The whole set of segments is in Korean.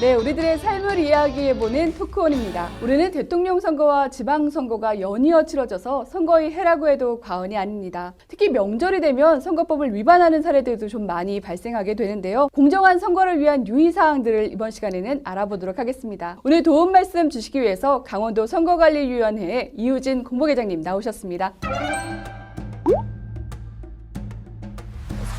네, 우리들의 삶을 이야기해보는 토크온입니다. 올해는 대통령 선거와 지방선거가 연이어 치러져서 선거의 해라고 해도 과언이 아닙니다. 특히 명절이 되면 선거법을 위반하는 사례들도 좀 많이 발생하게 되는데요. 공정한 선거를 위한 유의사항들을 이번 시간에는 알아보도록 하겠습니다. 오늘 도움 말씀 주시기 위해서 강원도 선거관리위원회 이우진 공보계장님 나오셨습니다.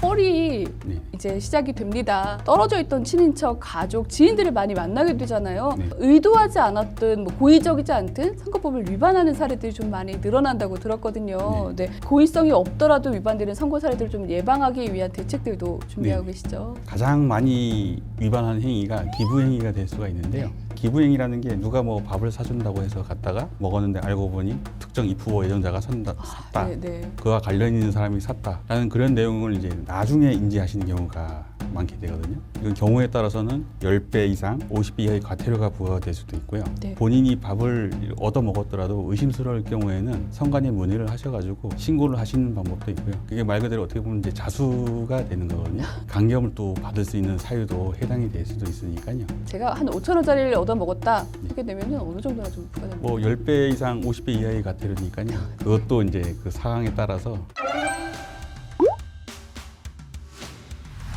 설이 네. 이제 시작이 됩니다. 떨어져 있던 친인척, 가족, 지인들을 많이 만나게 되잖아요. 네. 의도하지 않았든 뭐 고의적이지 않든 선거법을 위반하는 사례들이 좀 많이 늘어난다고 들었거든요. 네. 고의성이 없더라도 위반되는 선거 사례들을 좀 예방하기 위한 대책들도 준비하고 네. 계시죠. 가장 많이 위반하는 행위가 기부 행위가 될 수가 있는데요. 기부 행위라는 게 누가 뭐 밥을 사준다고 해서 갔다가 먹었는데 알고 보니 특정 입후보 예정자가 산다, 샀다. 네, 네. 그와 관련 있는 사람이 샀다라는 그런 내용을 이제 나중에 인지하시는 경우가 많게 되거든요. 이건 경우에 따라서는 10배 이상, 50배 이하의 과태료가 부과될 수도 있고요. 네. 본인이 밥을 얻어 먹었더라도 의심스러울 경우에는 선관위 문의를 하셔가지고 신고를 하시는 방법도 있고요. 그게 말 그대로 어떻게 보면 이제 자수가 되는 거거든요. 강경을 또 받을 수 있는 사유도 해당이 될 수도 있으니까요. 제가 한 5천 원짜리를 얻어 먹었다 하게 되면은 어느 정도나 좀 부과됩니까? 뭐 10배 이상, 50배 이하의 과태료니까요. 그것도 이제 그 상황에 따라서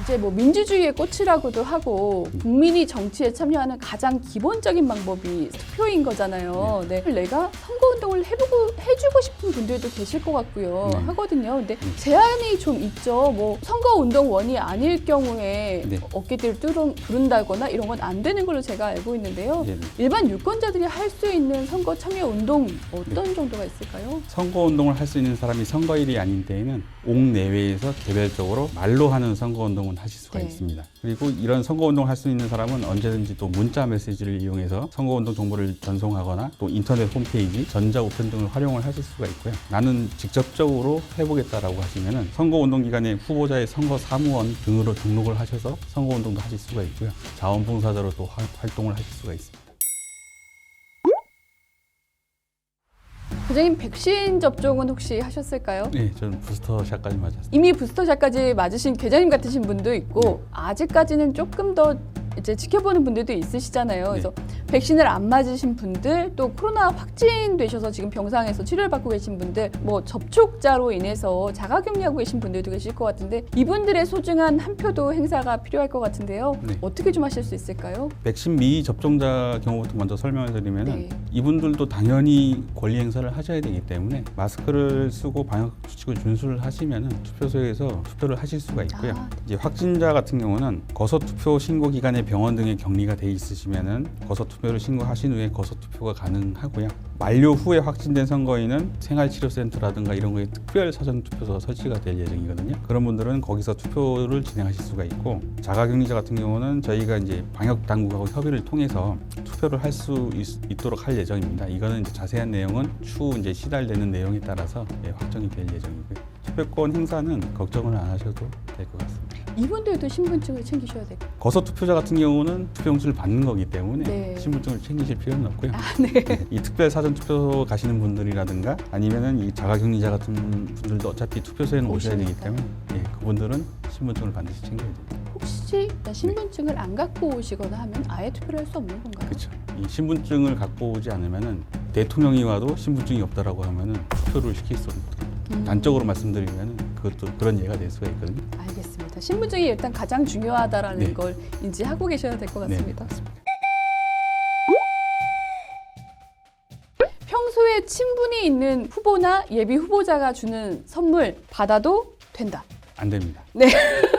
이제 뭐 민주주의의 꽃이라고도 하고 국민이 정치에 참여하는 가장 기본적인 방법이 투표인 거잖아요. 네. 내가 선거 운동을 해보고 해주고 싶은 분들도 계실 것 같고요. 네. 하거든요. 근데 제한이 좀 있죠. 뭐 선거 운동원이 아닐 경우에 네. 어깨들을 뚫은, 부른다거나 이런 건 안 되는 걸로 제가 알고 있는데요. 예, 일반 유권자들이 할 수 있는 선거 참여 운동 어떤 네. 정도가 있을까요? 선거 운동을 할 수 있는 사람이 선거일이 아닌 때에는 옥 내외에서 개별적으로 말로 하는 선거 운동은 하실 수가 네. 있습니다. 그리고 이런 선거 운동 할수 있는 사람은 언제든지 또 문자 메시지를 이용해서 선거 운동 정보를 전송하거나 또 인터넷 홈페이지, 전자 우편 등을 활용을 하실 수가 있고요. 나는 직접적으로 해보겠다라고 하시면은 선거 운동 기간에 후보자의 선거 사무원 등으로 등록을 하셔서 선거 운동도 하실 수가 있고요. 자원봉사자로 또 화- 활동을 하실 수가 있습니다. 부장님 백신 접종은 혹시 하셨을까요? 네, 저는 부스터샷까지 맞았습니다. 이미 부스터샷까지 맞으신 계장님 같으신 분도 있고 아직까지는 조금 더 이제 지켜보는 분들도 있으시잖아요. 그래서 백신을 안 맞으신 분들 또 코로나 확진되셔서 지금 병상에서 치료를 받고 계신 분들 뭐 접촉자로 인해서 자가격리하고 계신 분들도 계실 것 같은데 이분들의 소중한 한 표도 행사가 필요할 것 같은데요. 네. 어떻게 좀 하실 수 있을까요? 백신 미 접종자 경우부터 먼저 설명을 드리면은 네. 이분들도 당연히 권리 행사를 하셔야 되기 때문에 마스크를 쓰고 방역 수칙을 준수를 하시면은 투표소에서 투표를 하실 수가 있고요. 아, 이제 확진자 같은 경우는 거소 투표 신고 기간에 병원 등에 격리가 돼 있으시면은 거소 투표 를 신고하신 후에 거소 투표가 가능하고요. 만료 후에 확진된 선거인은 생활치료센터라든가 이런 거에 특별 사전 투표소 설치가 될 예정이거든요. 그런 분들은 거기서 투표를 진행하실 수가 있고 자가격리자 같은 경우는 저희가 이제 방역 당국하고 협의를 통해서 투표를 할 수 있도록 할 예정입니다. 이거는 이제 자세한 내용은 추후 이제 시달되는 내용에 따라서 예, 확정이 될 예정이고요. 투표권 행사는 걱정을 안 하셔도 될 것 같습니다. 이분들도 신분증을 챙기셔야 되고 거소 투표자 같은 경우는 투표용지를 받는 거기 때문에 네. 신분증을 챙기실 필요는 없고요. 아, 네. 이 특별 사전 투표 가시는 분들이라든가 아니면은 이 자가격리자 같은 분들도 어차피 투표소에는 오셔야 되기 오시니까. 때문에 예, 그분들은 신분증을 반드시 챙겨야 돼요. 혹시 신분증을 안 갖고 오시거나 하면 아예 투표를 할 수 없는 건가요? 그렇죠. 이 신분증을 갖고 오지 않으면은 대통령이 와도 신분증이 없다라고 하면은 투표를 시킬 수 없는. 음. 단적으로 말씀드리면은 그것도 그런 예가 될 수가 있거든요. 알겠습니다. 신분증이 일단 가장 중요하다라는 네. 걸 인지하고 계셔야 될것 네, 같습니다. 평소에 친분이 있는 후보나 예비 후보자가 주는 선물 받아도 된다. 안 됩니다.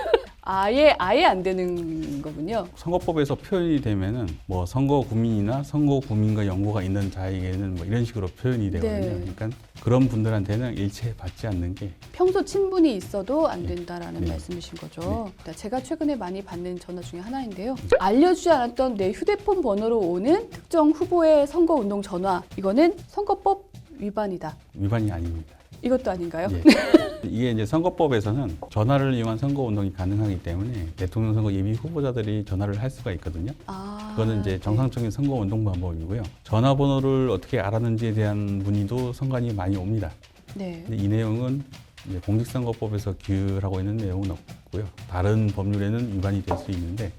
아예 아예 안 되는 거군요. 선거법에서 표현이 되면은 뭐 선거 구민이나 선거 구민과 연고가 있는 자에게는 뭐 이런 식으로 표현이 되거든요. 네. 그러니까 그런 분들한테는 일체 받지 않는 게 평소 친분이 있어도 안 된다라는 네. 말씀이신 거죠. 제가 최근에 많이 받는 전화 중에 하나인데요. 알려주지 않았던 내 휴대폰 번호로 오는 특정 후보의 선거 운동 전화. 이거는 선거법 위반이다. 위반이 아닙니다. 이것도 아닌가요? 예. 이게 이제 선거법에서는 전화를 이용한 선거 운동이 가능하기 때문에 대통령 선거 예비 후보자들이 전화를 할 수가 있거든요. 아, 그거는 이제 정상적인 선거 운동 방법이고요. 전화번호를 어떻게 알았는지에 대한 문의도 선관위 많이 옵니다. 네. 근데 이 내용은 이제 공직선거법에서 규율하고 있는 내용은 없고요. 다른 법률에는 위반이 될 수 있는데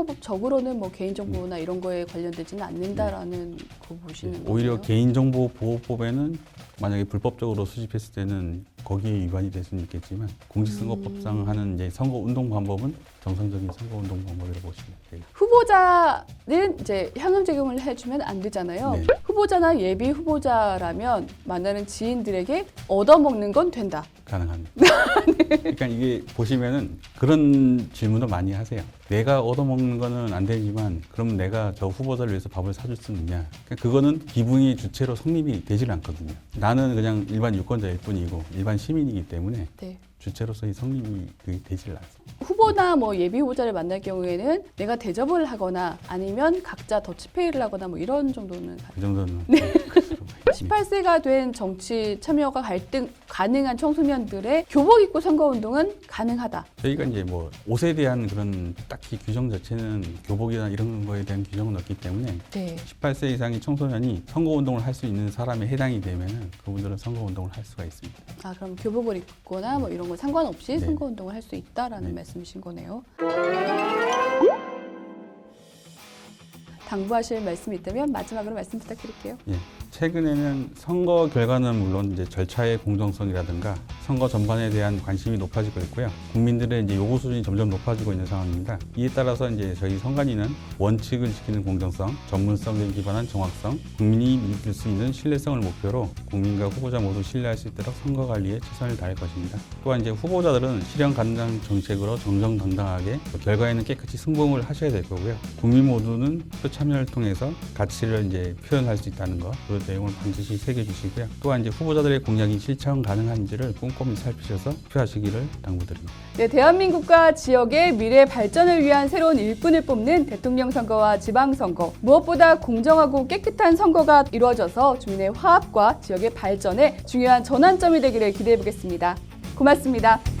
선거법 선거법적으로는 뭐 개인정보나 이런 거에 관련되지는 않는다라는 거 보시는 거예요? 네. 오히려 개인정보보호법에는 만약에 불법적으로 수집했을 때는 거기에 위반이 될 수는 있겠지만 공직선거법상 음. 하는 이제 선거운동 방법은 정상적인 선거운동 방법이라고 보시면 돼요. 후보자는 이제 향응 제공을 해주면 안 되잖아요. 네. 후보자나 예비 후보자라면 만나는 지인들에게 얻어먹는 건 된다. 가능합니다. 그러니까 이게 보시면은 그런 질문을 많이 하세요. 내가 얻어먹는 거는 안 되지만 그럼 내가 저 후보자를 위해서 밥을 사줄 수 있느냐? 그러니까 그거는 기분이 주체로 성립이 되질 않거든요. 나는 그냥 일반 유권자일 뿐이고 일반 시민이기 때문에 네. 주체로서의 성립이 그게 되질 않습니다. 후보나 뭐 예비 후보자를 만날 경우에는 내가 대접을 하거나 아니면 각자 더치페이를 하거나 뭐 이런 정도는 그 정도는 수가 있- 18세가 된 정치 참여가 갈등 가능한 청소년들의 교복 입고 선거 운동은 가능하다. 저희가 이제 뭐 옷에 대한 그런 딱히 규정 자체는 교복이나 이런 거에 대한 규정은 없기 때문에 네. 18세 이상의 청소년이 선거 운동을 할 수 있는 사람에 해당이 되면은 그분들은 선거 운동을 할 수가 있습니다. 아 그럼 교복을 입거나 뭐 이런 거 상관없이 네. 선거 운동을 할 수 있다라는 네. 말씀이신 거네요. 당부하실 말씀이 있다면 마지막으로 말씀 부탁드릴게요. 예. 최근에는 선거 결과는 물론 이제 절차의 공정성이라든가 선거 전반에 대한 관심이 높아지고 있고요. 국민들의 이제 요구 수준이 점점 높아지고 있는 상황입니다. 이에 따라서 이제 저희 선관위는 원칙을 지키는 공정성, 전문성에 기반한 정확성, 국민이 믿을 수 있는 신뢰성을 목표로 국민과 후보자 모두 신뢰할 수 있도록 선거 관리에 최선을 다할 것입니다. 또한 이제 후보자들은 실현 가능한 정책으로 정정당당하게 결과에는 깨끗이 승복을 하셔야 될 거고요. 국민 모두는 투표 참여를 통해서 가치를 이제 표현할 수 있다는 것, 그 내용을 반드시 새겨주시고요. 또한 이제 후보자들의 공약이 실천 가능한지를 꼼꼼히 살피셔서 투표하시기를 당부드립니다. 네, 대한민국과 지역의 미래 발전을 위한 새로운 일꾼을 뽑는 대통령 선거와 지방 선거. 무엇보다 공정하고 깨끗한 선거가 이루어져서 주민의 화합과 지역의 발전에 중요한 전환점이 되기를 기대해 보겠습니다. 고맙습니다.